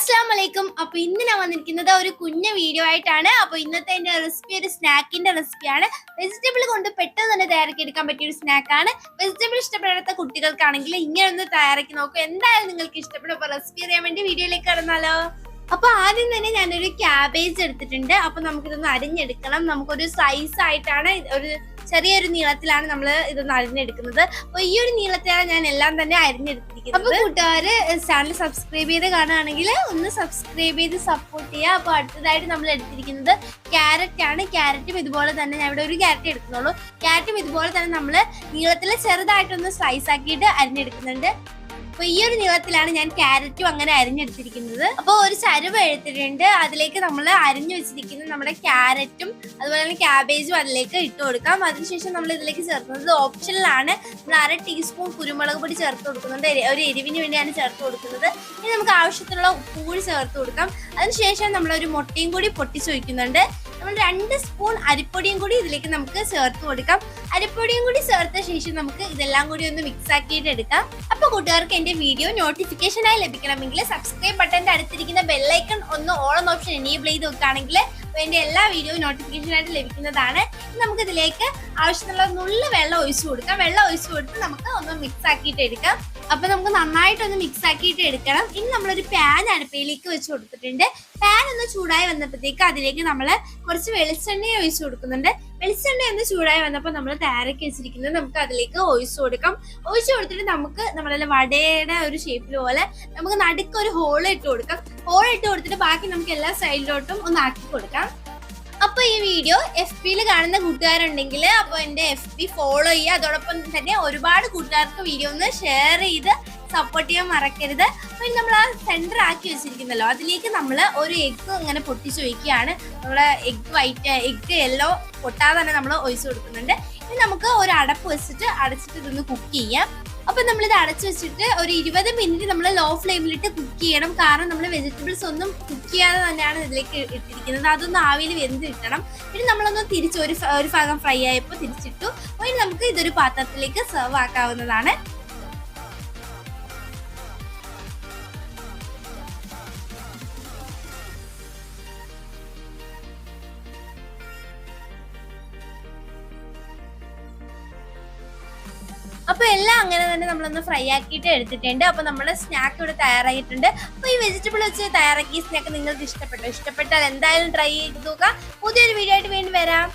അസ്സാം അപ്പൊ ഇന്ന് ഞാൻ വന്നിരിക്കുന്നത് ഒരു കുഞ്ഞു വീഡിയോ ആയിട്ടാണ്. അപ്പൊ ഇന്നത്തെ എന്റെ റെസിപ്പി ഒരു സ്നാക്കിന്റെ റെസിപ്പിയാണ് വെജിറ്റബിൾ കൊണ്ട് പെട്ടെന്ന് തന്നെ തയ്യാറാക്കി എടുക്കാൻ പറ്റിയ ഒരു സ്നാക്കാണ് വെജിറ്റബിൾ ഇഷ്ടപ്പെടാത്ത കുട്ടികൾക്കാണെങ്കിൽ ഇങ്ങനെ ഒന്ന് തയ്യാറാക്കി നോക്കും. എന്തായാലും നിങ്ങൾക്ക് ഇഷ്ടപ്പെടും. അപ്പൊ റെസിപ്പി അറിയാൻ വേണ്ടി വീഡിയോയിലേക്ക് കടന്നാലോ? അപ്പൊ ആദ്യം തന്നെ ഞാനൊരു ക്യാബേജ് എടുത്തിട്ടുണ്ട്. അപ്പൊ നമുക്കിതൊന്ന് അരിഞ്ഞെടുക്കണം. നമുക്കൊരു സൈസ് ആയിട്ടാണ് ഒരു ചെറിയൊരു നീളത്തിലാണ് നമ്മൾ ഇതൊന്ന് അരിഞ്ഞെടുക്കുന്നത്. അപ്പൊ ഈ ഒരു നീളത്തിലാണ് ഞാൻ എല്ലാം തന്നെ അരിഞ്ഞെടുത്തിരിക്കുന്നത്. ചാനൽ സബ്സ്ക്രൈബ് ചെയ്ത് കാണുകയാണെങ്കിൽ ഒന്ന് സബ്സ്ക്രൈബ് ചെയ്ത് സപ്പോർട്ട് ചെയ്യുക. അപ്പൊ അടുത്തതായിട്ട് നമ്മൾ എടുത്തിരിക്കുന്നത് ക്യാരറ്റ് ആണ്. ക്യാരറ്റും ഇതുപോലെ തന്നെ ഞാൻ ഇവിടെ ഒരു ക്യാരറ്റ് എടുക്കുന്നുള്ളൂ. ക്യാരറ്റും ഇതുപോലെ തന്നെ നമ്മൾ നീളത്തിൽ ചെറുതായിട്ടൊന്ന് സ്ലൈസ് ആക്കിയിട്ട് അരിഞ്ഞെടുക്കുന്നുണ്ട്. അപ്പൊ ഈ ഒരു നീളത്തിലാണ് ഞാൻ ക്യാരറ്റും അങ്ങനെ അരിഞ്ഞെടുത്തിരിക്കുന്നത്. അപ്പോൾ ഒരു ചരുവ എടുത്തിട്ടുണ്ട്. അതിലേക്ക് നമ്മൾ അരിഞ്ഞു വെച്ചിരിക്കുന്ന നമ്മുടെ ക്യാരറ്റും അതുപോലെ തന്നെ ക്യാബേജും അതിലേക്ക് ഇട്ട് കൊടുക്കാം. അതിനുശേഷം നമ്മൾ ഇതിലേക്ക് ചേർക്കുന്നത് ഓപ്ഷനിലാണ്. നമ്മൾ അര ടീസ്പൂൺ കുരുമുളക് പൊടി ചേർത്ത് കൊടുക്കുന്നുണ്ട്. ഒരു എരിവിന് വേണ്ടിയാണ് ചേർത്ത് കൊടുക്കുന്നത്. ഇനി നമുക്ക് ആവശ്യത്തിനുള്ള ഉപ്പ് കൂടി ചേർത്ത് കൊടുക്കാം. അതിനുശേഷം നമ്മൾ ഒരു മുട്ടയും കൂടി പൊട്ടിച്ചു വയ്ക്കുന്നുണ്ട് നമ്മൾ രണ്ട് സ്പൂൺ അരിപ്പൊടിയും കൂടി ഇതിലേക്ക് നമുക്ക് ചേർത്ത് കൊടുക്കാം. അരിപ്പൊടിയും കൂടി ചേർത്ത ശേഷം നമുക്ക് ഇതെല്ലാം കൂടി ഒന്ന് മിക്സ് ആക്കിയിട്ട് എടുക്കാം. അപ്പൊ കൂട്ടുകാർക്ക് എന്റെ വീഡിയോ നോട്ടിഫിക്കേഷനായി ലഭിക്കണമെങ്കിൽ സബ്സ്ക്രൈബ് ബട്ടന്റെ അടുത്തിരിക്കുന്ന ബെല്ലൈക്കൺ ഒന്ന് ഓൺ ഓപ്ഷൻ എനേബിൾ ചെയ്ത് വെക്കുകയാണെങ്കിൽ എന്റെ എല്ലാ വീഡിയോ നോട്ടിഫിക്കേഷൻ ആയിട്ട് ലഭിക്കുന്നതാണ്. നമുക്ക് ഇതിലേക്ക് ആവശ്യത്തിനുള്ള നുള്ള വെള്ളം ഒഴിച്ചു കൊടുക്കാം. വെള്ളം ഒഴിച്ചു കൊടുത്ത് നമുക്ക് ഒന്ന് മിക്സ് ആക്കിയിട്ട് എടുക്കാം. അപ്പൊ നമുക്ക് നന്നായിട്ട് ഒന്ന് മിക്സ് ആക്കിയിട്ട് എടുക്കണം. ഇനി നമ്മളൊരു പാൻ അടുപ്പയിലേക്ക് വെച്ച് കൊടുത്തിട്ടുണ്ട്. പാൻ ഒന്ന് ചൂടായി വന്നപ്പോഴത്തേക്ക് അതിലേക്ക് നമ്മൾ കുറച്ച് വെളിച്ചെണ്ണ ഒഴിച്ചു കൊടുക്കുന്നുണ്ട്. വെളിച്ചെണ്ണ ഒന്ന് ചൂടായി വന്നപ്പോൾ നമ്മൾ തയ്യാറാക്കി വെച്ചിരിക്കുന്നത് നമുക്ക് അതിലേക്ക് ഒഴിച്ചു കൊടുക്കാം. ഒഴിച്ചു കൊടുത്തിട്ട് നമുക്ക് നമ്മളെ വടയുടെ ഒരു ഷേപ്പിൽ പോലെ നമുക്ക് നടുക്ക് ഒരു ഹോൾ ഇട്ട് കൊടുക്കാം. ഹോൾ ഇട്ട് കൊടുത്തിട്ട് ബാക്കി നമുക്ക് എല്ലാ സൈഡിലോട്ടും ഒന്ന് ആക്കി കൊടുക്കാം. അപ്പൊ ഈ വീഡിയോ എഫ് പിയിൽ കാണുന്ന കൂട്ടുകാരുണ്ടെങ്കിൽ അപ്പൊ എന്റെ എഫ് പി ഫോളോ ചെയ്യുക. അതോടൊപ്പം തന്നെ ഒരുപാട് കൂട്ടുകാർക്ക് വീഡിയോ ഒന്ന് ഷെയർ ചെയ്ത് സപ്പോർട്ട് ചെയ്യാൻ മറക്കരുത്. പിന്നെ നമ്മൾ ആ സെന്റർ ആക്കി വെച്ചിരിക്കുന്നല്ലോ. അതിലേക്ക് നമ്മൾ ഒരു എഗ്ഗ് ഇങ്ങനെ പൊട്ടിച്ച് ഒഴിക്കുകയാണ് നമ്മളെ എഗ്ഗ് വൈറ്റ് എഗ്ഗ് യെല്ലോ പൊട്ടാതെ തന്നെ നമ്മൾ ഒഴിച്ചു കൊടുക്കുന്നുണ്ട്. ഇനി നമുക്ക് ഒരു അടപ്പ് വെച്ചിട്ട് അടച്ചിട്ട് ഇതൊന്ന് കുക്ക് ചെയ്യാം. അപ്പൊ നമ്മൾ ഇത് അടച്ചു വെച്ചിട്ട് ഒരു ഇരുപത് മിനിറ്റ് നമ്മൾ ലോ ഫ്ലെയിമിലിട്ട് കുക്ക് ചെയ്യണം. കാരണം നമ്മൾ വെജിറ്റബിൾസ് ഒന്നും കുക്ക് ചെയ്യാതെ തന്നെയാണ് ഇതിലേക്ക് ഇട്ടിരിക്കുന്നത്. അതൊന്ന് ആവിയിൽ വെന്ത് കിട്ടണം. പിന്നെ നമ്മളൊന്ന് തിരിച്ച് ഒരു ഒരു ഭാഗം ഫ്രൈ ആയപ്പോൾ തിരിച്ചിട്ടു. ഇനി നമുക്ക് ഇതൊരു പാത്രത്തിലേക്ക് സെർവ് ആക്കാവുന്നതാണ്. അപ്പൊ എല്ലാം അങ്ങനെ തന്നെ നമ്മളൊന്ന് ഫ്രൈ ആക്കിയിട്ട് എടുത്തിട്ടുണ്ട്. അപ്പൊ നമ്മുടെ സ്നാക്ക് ഇവിടെ തയ്യാറായിട്ടുണ്ട്. അപ്പൊ ഈ വെജിറ്റബിൾ വെച്ച് തയ്യാറാക്കിയ സ്നാക്ക് നിങ്ങൾക്ക് ഇഷ്ടപ്പെട്ടോ? ഇഷ്ടപ്പെട്ടാൽ എന്തായാലും ട്രൈ ചെയ്ത് നോക്കാം പുതിയൊരു വീഡിയോ ആയിട്ട് വീണ്ടും വരാം.